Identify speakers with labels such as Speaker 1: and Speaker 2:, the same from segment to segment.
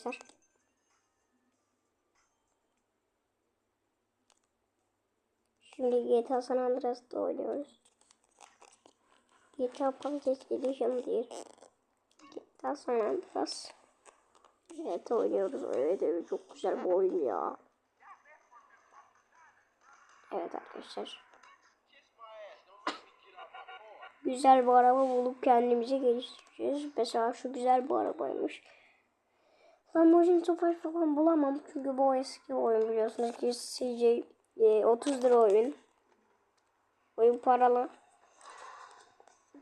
Speaker 1: arkadaşlar. Şimdi GTA San Andreas'ta oynuyoruz. GTA Package Edition değil. GTA San Andreas. Evet oynuyoruz. Evet evet çok güzel bir oyun ya. Evet arkadaşlar. Güzel bir araba bulup kendimize geliştireceğiz. Mesela şu güzel bir arabaymış. Lamborghini Tofaş falan bulamam. Çünkü bu eski oyun biliyorsunuz ki CJ e, 30 lira oyun. Oyun paralı.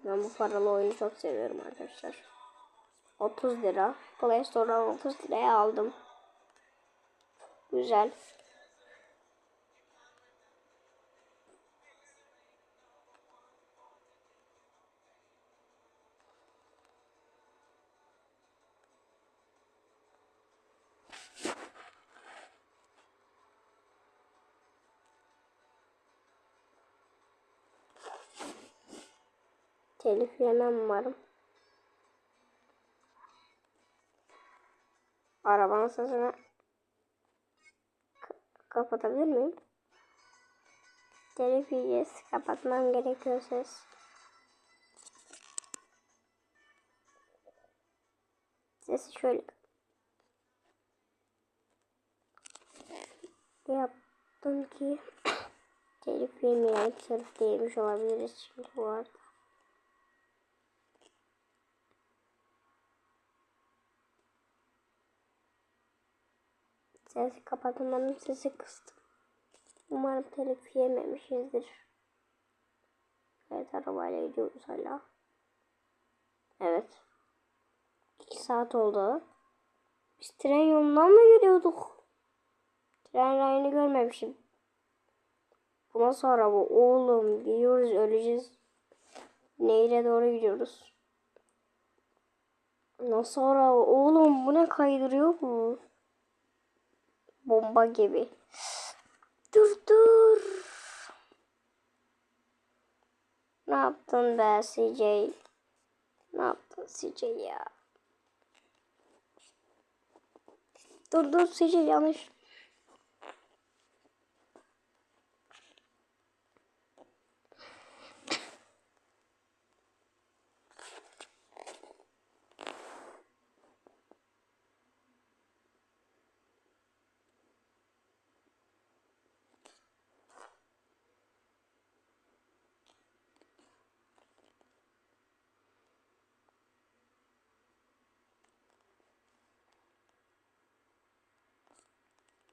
Speaker 1: Ben bu paralı oyunu çok seviyorum arkadaşlar. 30 lira. Play Store'dan 30 liraya aldım. Güzel. Telif yemem umarım. Arabanın sesini kapatabilir miyim? Telif yiyeceğiz. Kapatmam gerekiyor ses. Sesi şöyle yaptım ki telif yemeyen sırf değmiş olabiliriz çünkü bu arada. Sesi kapatmadım sesi kıstım. Umarım telif yememişizdir. Evet arabayla gidiyoruz hala. Evet. 2 saat oldu. Biz tren yolundan mı gidiyorduk? Tren rayını görmemişim. Buna sonra bu oğlum gidiyoruz öleceğiz. Nehire doğru gidiyoruz. Nasıl ara oğlum bu ne kaydırıyor bu? Bomba gibi. Dur dur. Ne yaptın be CJ? Ne yaptın CJ ya? Dur dur CJ yanlış.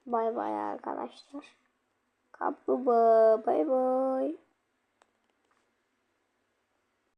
Speaker 1: Bay bay arkadaşlar. Kapı bay bay.